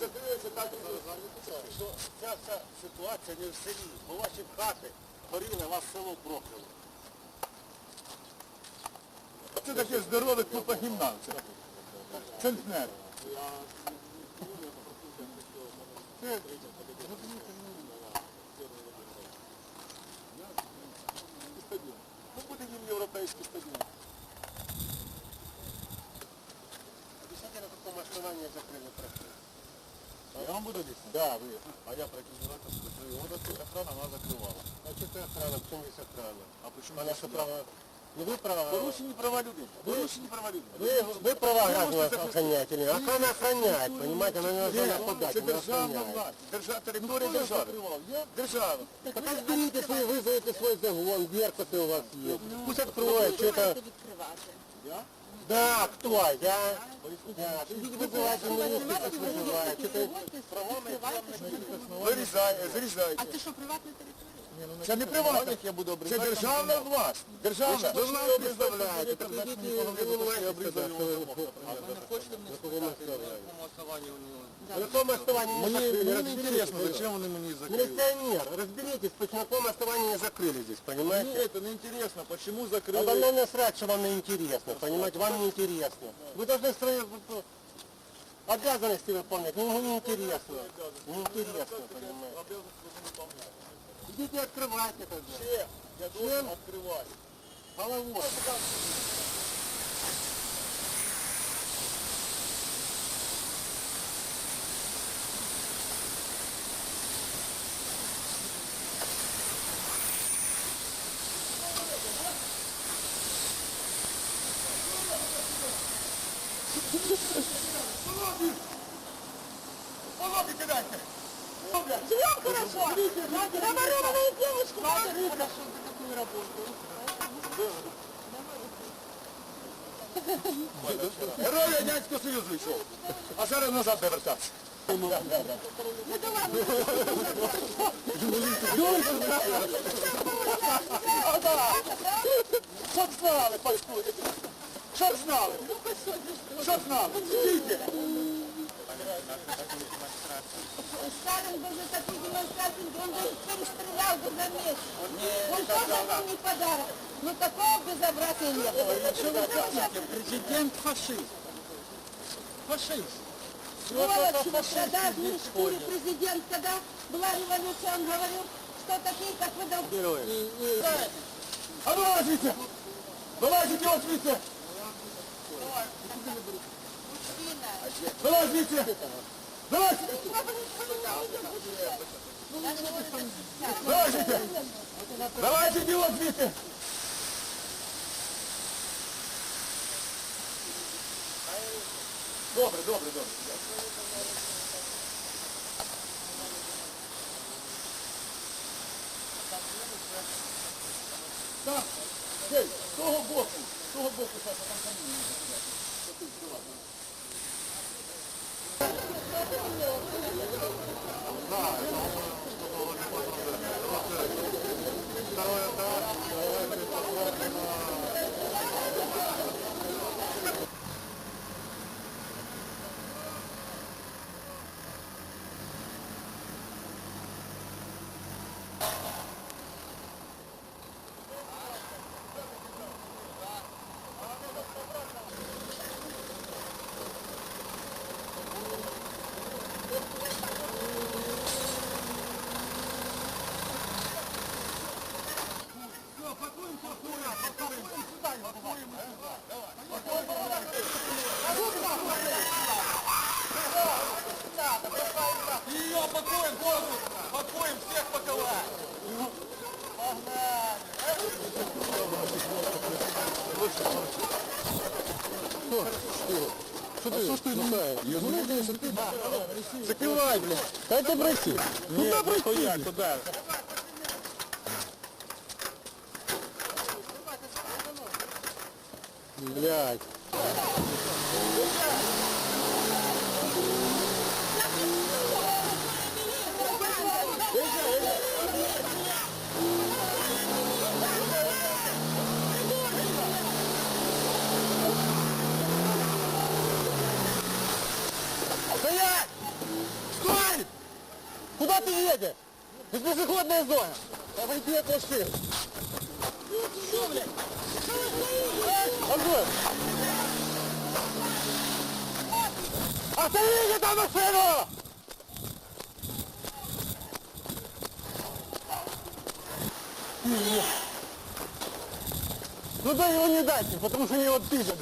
закриється, так що ця вся ситуація не в селі, бо ваші хати горіли, вас село прокрило. Це таке здорове купа гімнан. Це центнер. Це. Ну буде їм європейський стадіон. вам буду об'ясняти. Да, ви. А я претендувати скажу, вона тут охрана, вона закривала. Значить, це охрана, в чому є охрана? А почему Вона що право... Ну ви право... Порушені права людей. Порушені права людей. Вы, вы права Вы граждан можете охранять или нет? Охрана охраняет, понимаете, она не должна нападать, Це она державна охраняет. влада. Держа... Територія держави. Держава. Так разберите свой, вызовите свой загон, беркуты у вас есть. Пусть откроют, что это... відкривати. Я? Да, кто? Я? Да, вызывайте милицию, как вызывают. Что-то... Вирізайте, зарізайте. А це що, приватна територія? Це не приватна. я буду Це державна власть. Державна. Вы нас представляете, так идите, занимайтесь, да, что вы- на каком основании? На каком основании не закрыли? Разберитесь. зачем вони мені закрили. Милиционер, разберитесь, по какому основанию не закрыли здесь, Мне понимаете? это не интересно, почему А вам закрыли. надо насрать, что вам не интересно, понимаете? Вам не интересно. Вы должны строить вот, ну, обязанности выполнять, но ему не интересно. Не интересно, понимаете? Идите открывайте тогда. Все, я должен открывать. Головой. Полоки кидайте. Живем хорошо. Наворованные девушки. Очень хорошо за такую работу. Герой Радянського Союзу йшов. А зараз назад де вертатися. Ну да ладно. Щоб знали, паскуди. Щоб знали. Щоб знали. Скільки? Сталин был за такую демонстрацию, он даже перестрелял бы за месяц. Он тоже был не подарок. Но такого безобразия не было. Що ви кажете? Президент фашист. Фашист. Сволочь, продажные шкуры президент, когда была революция, он говорил, что такие, как вы, должны... А ну звідси! Вилазіть його звідси! Вилазь звідси! Вилазь! Вилазіть! Вилазіть його звідси! Добре, добре, добре. Так, Ей, з того боку, з того боку, Саша, там камінь. 있거든요. Что ты? Что ж ты ну, Закривай, блядь! Дайте пройти. Куда пройти? Куда? Блядь. Куда ты едешь? Это пешеходная зона. Обойди от машин. Огонь! Остановите там машину! Ну да его не дайте, потому что они его пидят.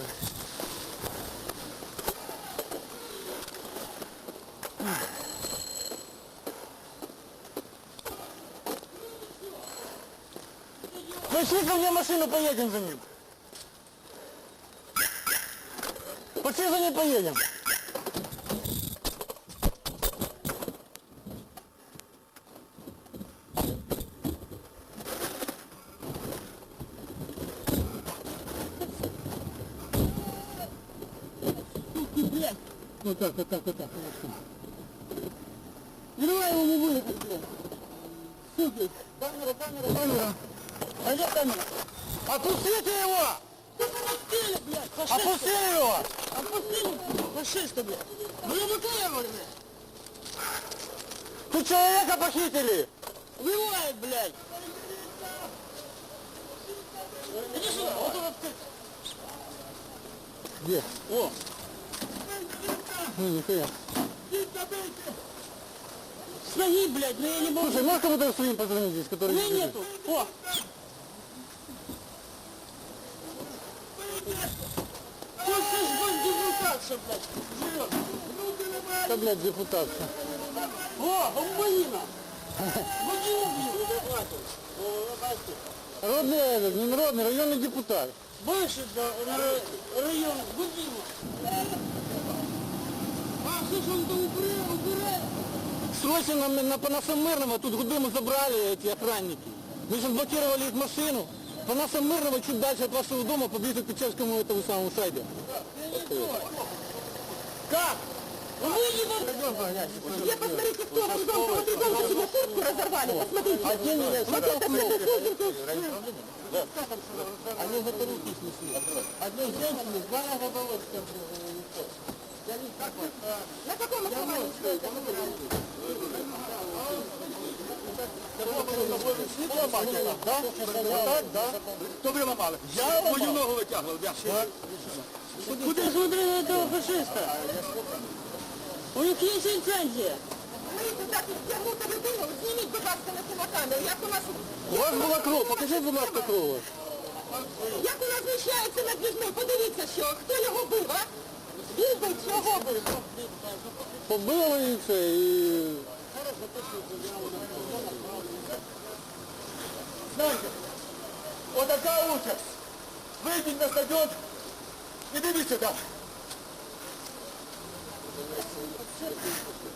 Пошли ко мне машину, поедем за ним. Пошли за ним поедем. Так, вот так, вот так. вот так. Не давай его вылететь, блядь. Суки. Камера, камера, камера. А где камера? Отпустите его! Отпустили, блядь, фашисты! Отпустили его! Отпустили, фашисты, блядь! Вы эвакуировали, блядь! Тут человека похитили! Убивают, блядь! Иди сюда, вот этот ты. Где? О! Ну, нихуя. С ноги, блядь, но я не могу. Слушай, можешь кому-то своим позвонить здесь, У который... меня здесь? нету. О! Пусть здесь будет депутация, блядь, живет. Да, блядь. О, бомбаина! Буди убью! Родный, этот, не народный, районный депутат. Бывший да, ра- район Гудима. А, слушай, он там убирает, убирает. Срочно на, на, по нашему мирному, тут Гудыму забрали эти охранники. Мы сейчас блокировали их машину. По нашему мирному чуть дальше от вашего дома, поближе к Печерскому этому самому шайбе. Как? Ну Я посмотрите, кто вам дом, ты дом себе куртку разорвали, посмотрите. А где меня Вот это, это, Они за руки снесли. Одной женщине два раза волоска На каком основании? что это? Да? Да. Хто ви ламали? Я мою ногу витягував, я. Куди смотри на этого фашиста? Них є ліцензія. Ми туди підтягнути людину, зніміть, будь ласка, на кінокамеру. Як у нас, У вас була кров, покажіть, будь ласка, кров. як у нас знущаються над людьми, подивіться, що, хто його бив, а? Він бив, чого бив? Побили і все, і... Знаєте, отака участь. Вийдіть на стадіон і дивіться там. Thank you.